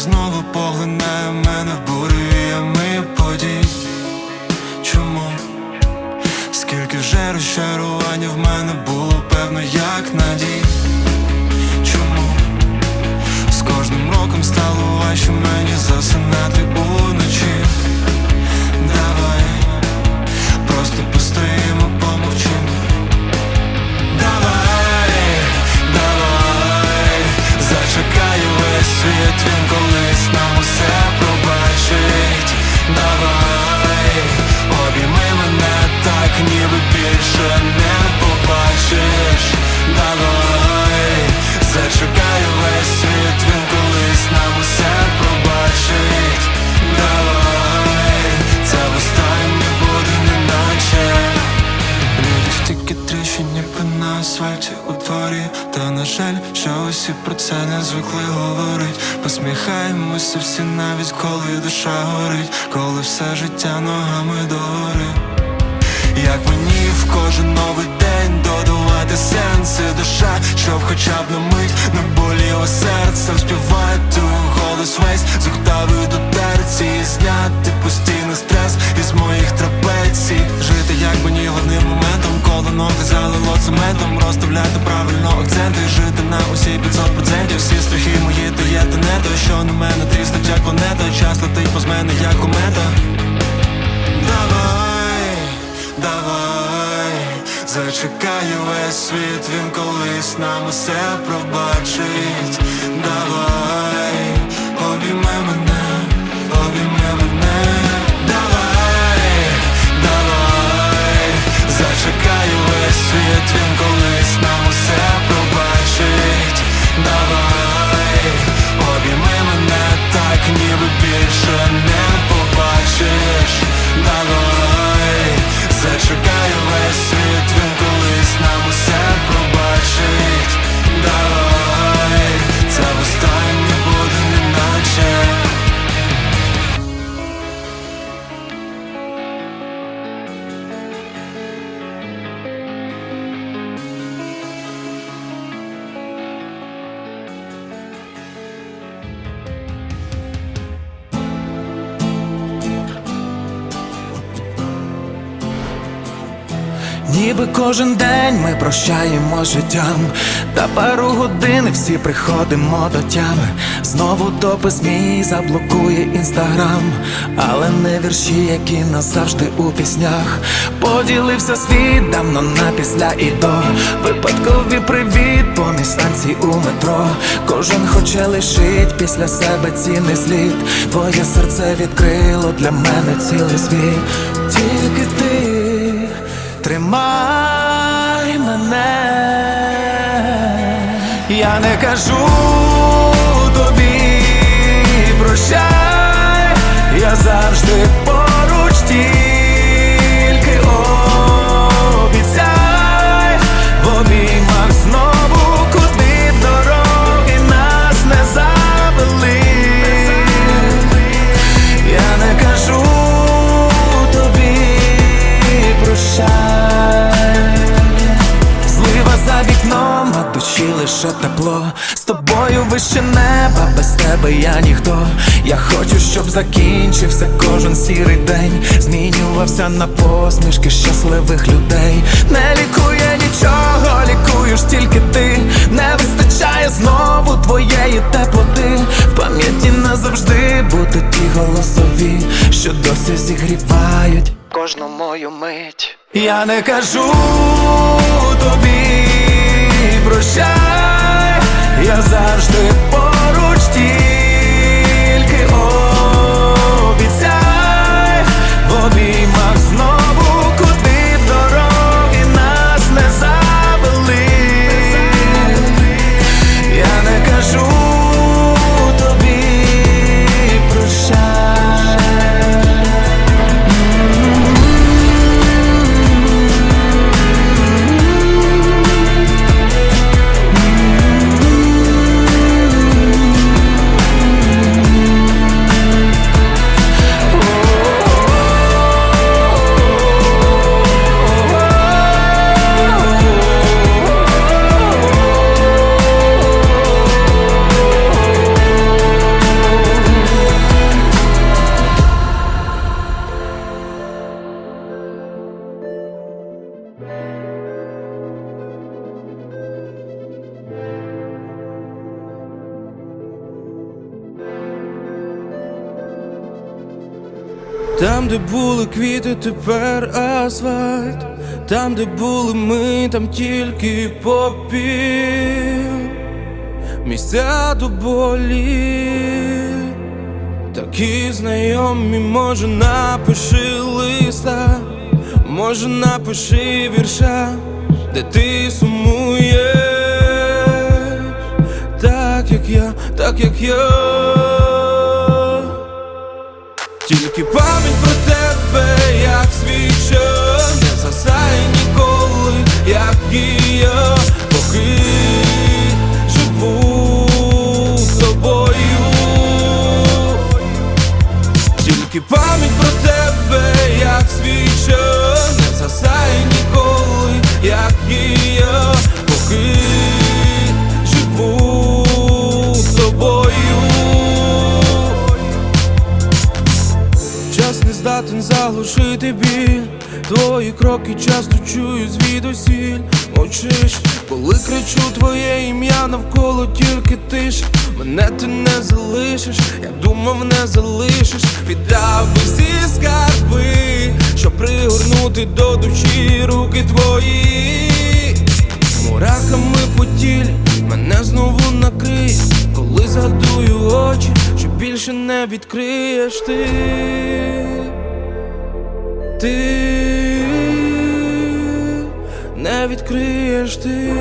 знову поглинає мене в бурями подій Чому? Скільки вже розчарування в мене було певно, як надій Чому? З кожним роком стало важче мені засинати уночі світ, він колись нам усе Посміхаємося всі навіть коли душа горить Коли все життя ногами догори Як мені в кожен новий день додавати сенси душа, щоб хоча б на мить не боліло серце Співати голос весь з октави до терції Зняти постійний стрес із моїх трапецій. Жити як мені головним моментом, ноги залило цементом Розставляти правильно акценти, жити на усі 500% Всі страхи мої то є та то, що на мене тріснуть як планета. Час летить поз мене як комета. Давай, давай, зачекай весь світ, він колись нам усе пробачить. Давай, обійми мене, світ, він колись нам усе пробачить. Давай, кожен день ми прощаємо життям, та пару годин всі приходимо до тями. Знову допис мій заблокує інстаграм, але не вірші, які назавжди у піснях. Поділився світ давно на після і до випадкові привіт, поміж станцій у метро. Кожен хоче лишить після себе цінний слід. Твоє серце відкрило для мене цілий світ. Тільки ти. Тримай я не кажу тобі прощай, я завжди поруч душі лише тепло. З тобою вище неба, без тебе я ніхто. Я хочу, щоб закінчився кожен сірий день. Змінювався на посмішки щасливих людей. Не лікує нічого, лікуєш тільки ти. Не вистачає знову твоєї теплоти. В пам'яті назавжди бути ті голосові, що досі зігрівають кожну мою мить. Я не кажу тобі прощай, я завжди поруч тільки Там, де були квіти, тепер асфальт. Там, де були ми, там тільки попіл. Місця до болі. Такі знайомі, може напиши листа, може напиши вірша, де ти сумуєш, так як я, так як я. Тільки пам'ять Тільки пам'ять про тебе, як свіча, не засає ніколи, як і я, поки живу з тобою. Час не здатен заглушити біль Твої кроки часто чую звідусіль. Мовчиш, коли кричу твоє ім'я навколо тільки тиш Мене ти не залишиш, я думав не залишиш. Віддав би всі скарби, щоб пригорнути до душі руки твої. Мурахами по тілі мене знову накриє, коли згадую очі, що більше не відкриєш ти. Ти не відкриєш ти.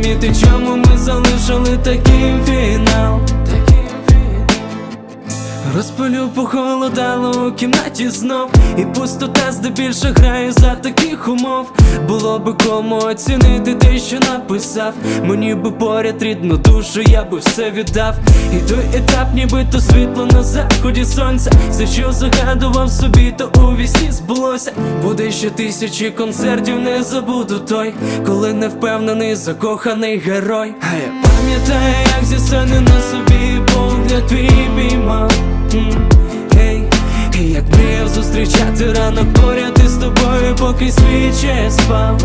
Зрозуміти, чому ми залишили такий фінал Розпилю похолодало у кімнаті знов. І пустота здебільше грає за таких умов. Було би кому оцінити те, що написав. Мені би поряд рідну душу, я би все віддав. І той етап, ніби то світло на заході сонця. Все, що загадував собі, то у вісні збулося. Буде ще тисячі концертів, не забуду той Коли не впевнений, закоханий герой. А я пам'ятаю, як зі сцени на собі погляд твій піймав Гей, і як мріяв зустрічати ранок поряд із тобою, поки свіче спав.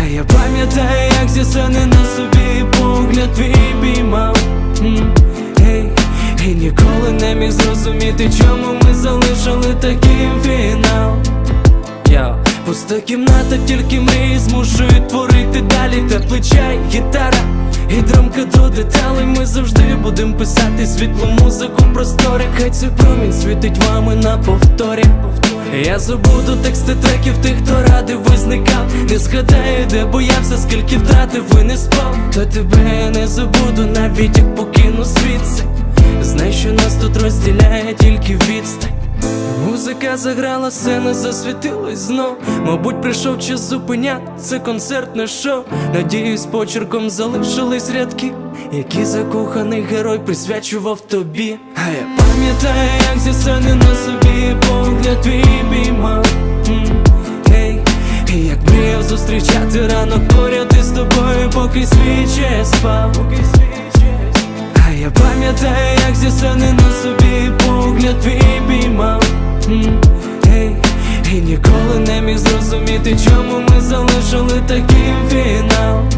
А я пам'ятаю, як зі сцени на собі погляд твій піймав. М, Гей, і ніколи не міг зрозуміти, чому ми залишили такий фінал. Пуста кімната, тільки мрії змушують творити далі. Теплий чай, гітара і драмка до деталей Ми завжди будем писати світлу музику в просторі. Хай цей промінь світить вами на повторі. Я забуду тексти треків тих, хто радив, визникав. Не згадаю, де боявся, скільки втратив і не спав. То тебе я не забуду, навіть як покину звідси Знай, що нас тут розділяє тільки відстань Музика заграла, сцена засвітилась знов. Мабуть, прийшов час зупиняти це концертне шоу. Надіюсь, почерком залишились рядки, які закоханий герой присвячував тобі. А я пам'ятаю, як зі сцени на собі погляд твій піймав. М, і як мріяв зустрічати ранок поряд із тобою, поки свіче спав. А я пам'ятаю, як зі сцени на собі погляд твій піймав М, І ніколи не міг зрозуміти, чому ми залишили такий фінал.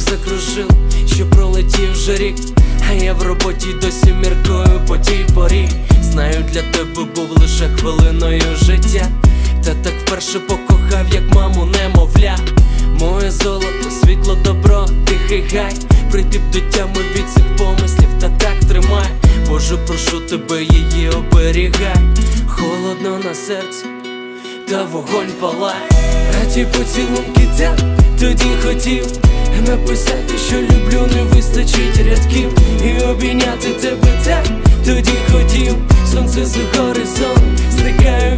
Як закружив, що пролетів вже рік, а я в роботі досі міркую по тій порі. Знаю, для тебе був лише хвилиною життя. Та так вперше покохав, як маму немовля. Моє золото, світло, добро, тихий гай. Прийти б до тями від цих помислів, та так тримай. Боже, прошу тебе, її оберігай. Холодно на серці, та вогонь палає, а ті поцілунки так тоді хотів написати, що люблю, не вистачить рядків. І обійняти тебе так тоді хотів Сонце за горизонт, зникаю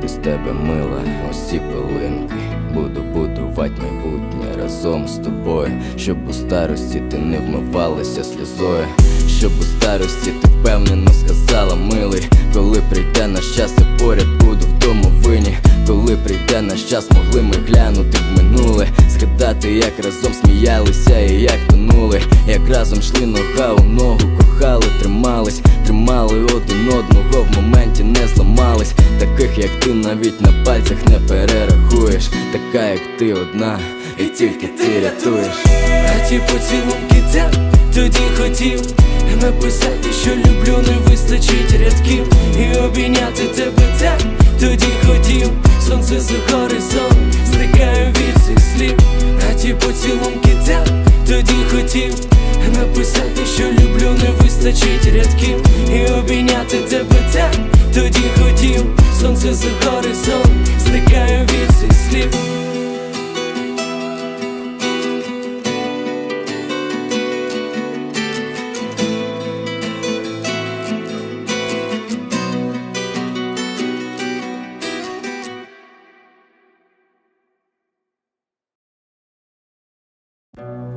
Буду з тебе мила, ці пилинки. Буду будувати майбутнє разом з тобою, щоб у старості ти не вмивалася сльозою, щоб у старості ти впевнено сказала милий, коли прийде наш час, я поряд буду в домовині. Коли прийде наш час, могли ми глянути в минуле, згадати, як разом сміялися і як тонули, як разом йшли нога у ногу кохали, тримались, тримали один одного, в моменті не зламались. Таких, як ти, навіть на пальцях не перерахуєш. Така, як ти одна, і тільки ти рятуєш. А ті поцілунки те тоді хотів написати, що люблю, не вистачить рядків. І обійняти тебе те тоді хотів. Сонце за горизонт, зникаю від цих слів. А ті поцілунки те тоді хотів. Написати, що люблю, не вистачить рядків І обійняти тебе так тоді хотів. Сонце за горизонт, зникаю від цих слів. Твоє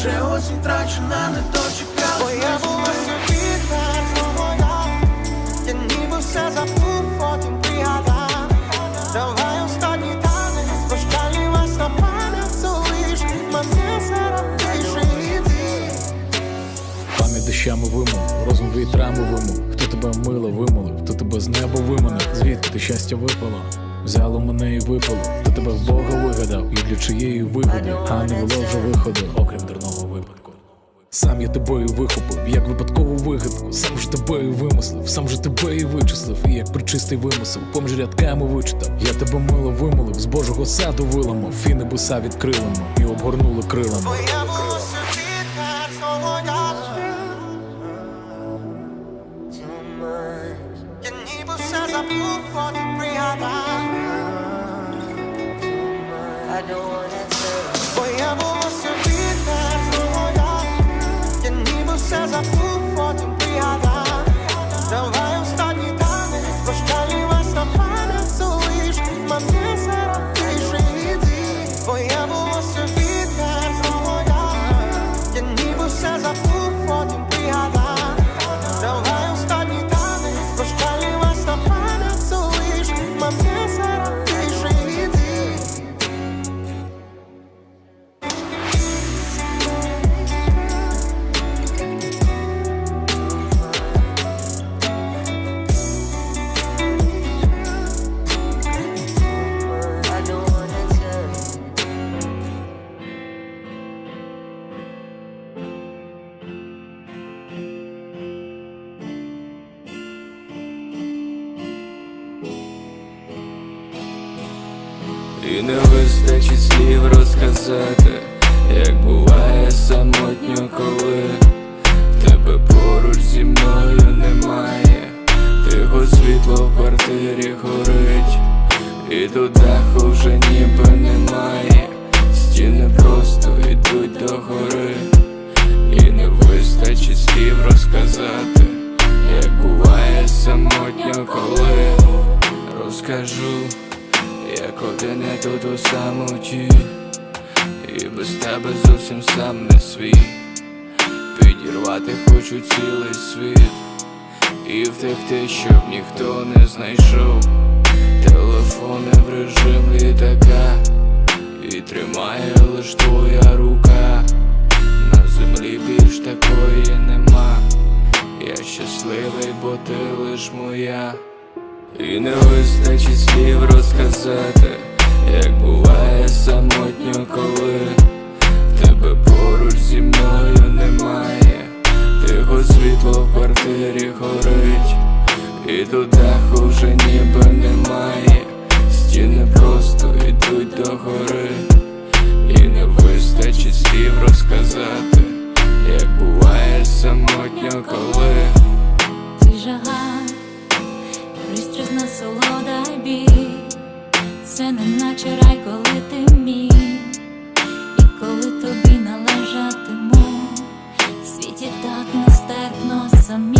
Вже осінь трачена, не дочекалась Моя волосся вітер твоя Я ніби все забув, потім пригадав. Давай останній танець, прощальний вас на пам'ять Залиш. Мене серед тиші. Йди Пам'ять дощами вимов, розум вітрами вимов. Хто тебе мило вимолив, хто тебе з неба виманив? Звідки ти щастя випало? Взяло мене і випало, хто тебе в Бога вигадав, і для чиєї вигоди, а не було вже виходу, окрім дурного. Я і вихопив, як випадкову вигадку, сам ж тебе і вимислив, сам же тебе і вичислив, і як причистий вимисел, поміж рядками вичитав. Я тебе мило вимолив, з Божого саду виламав, і небеса відкрилимо, і обгорнули крилами. Світло в квартирі горить, і тут даху вже ніби немає, стіни просто йдуть до гори, і не вистачить слів розказати, як буває самотньо, коли розкажу. Як один я тут у самоті. І без тебе зовсім сам не свій Підірвати хочу цілий світ І втекти, щоб ніхто не знайшов. Телефони в режим літака. І тримає лиш твоя рука. На землі більш такої нема. Я щасливий, бо ти лиш моя. І не вистачить слів розказати, як буває самотньо, коли тебе поруч зі мною немає, бо світло в квартирі горить, і тут даху вже ніби немає, стіни просто йдуть до гори, і не вистачить слів розказати, як буває самотньо коли. Ти жага, пристрасна солода і це не наче рай, коли ти мій. amigos.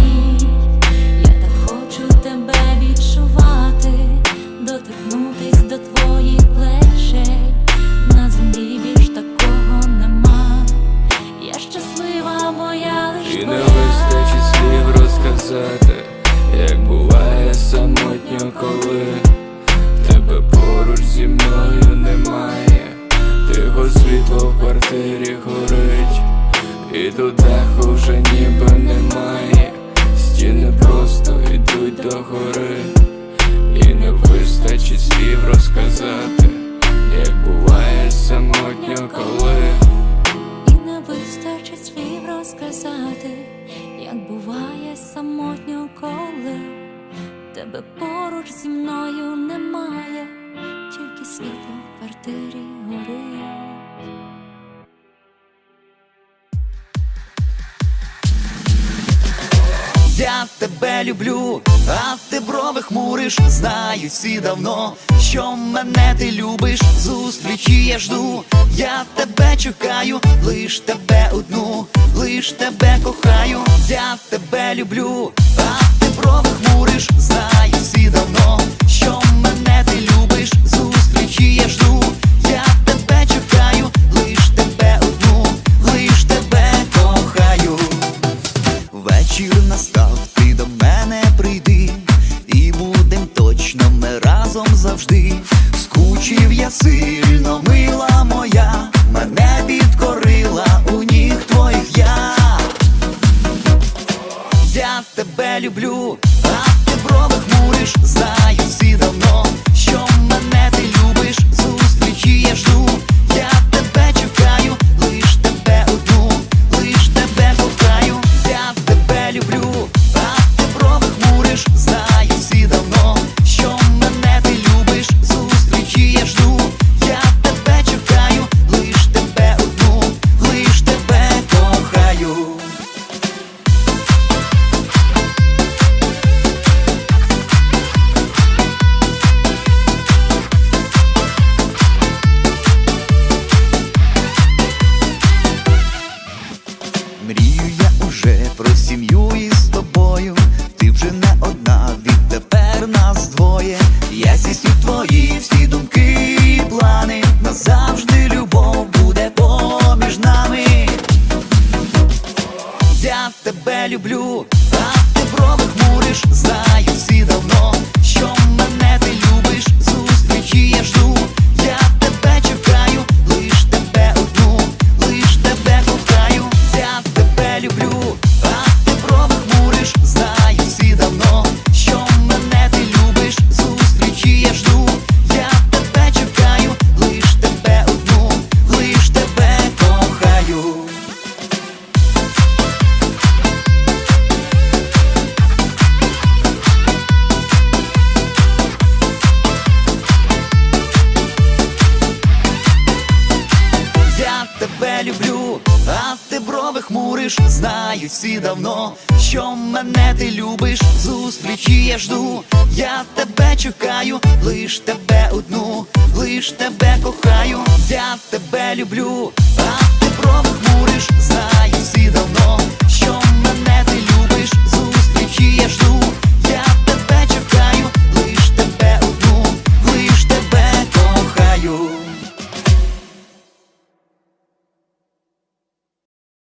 світло в квартирі горить. Я тебе люблю, а ти брови хмуриш. знаю всі давно, що мене ти любиш. Зустрічі я жду, я тебе чекаю, лиш тебе одну, лиш тебе кохаю, я тебе люблю, а ти брови хмуриш, знаю всі давно. всі давно, що мене ти любиш, зустрічі я жду, я тебе чекаю, лиш тебе одну, лиш тебе кохаю, я тебе люблю, а? тебе.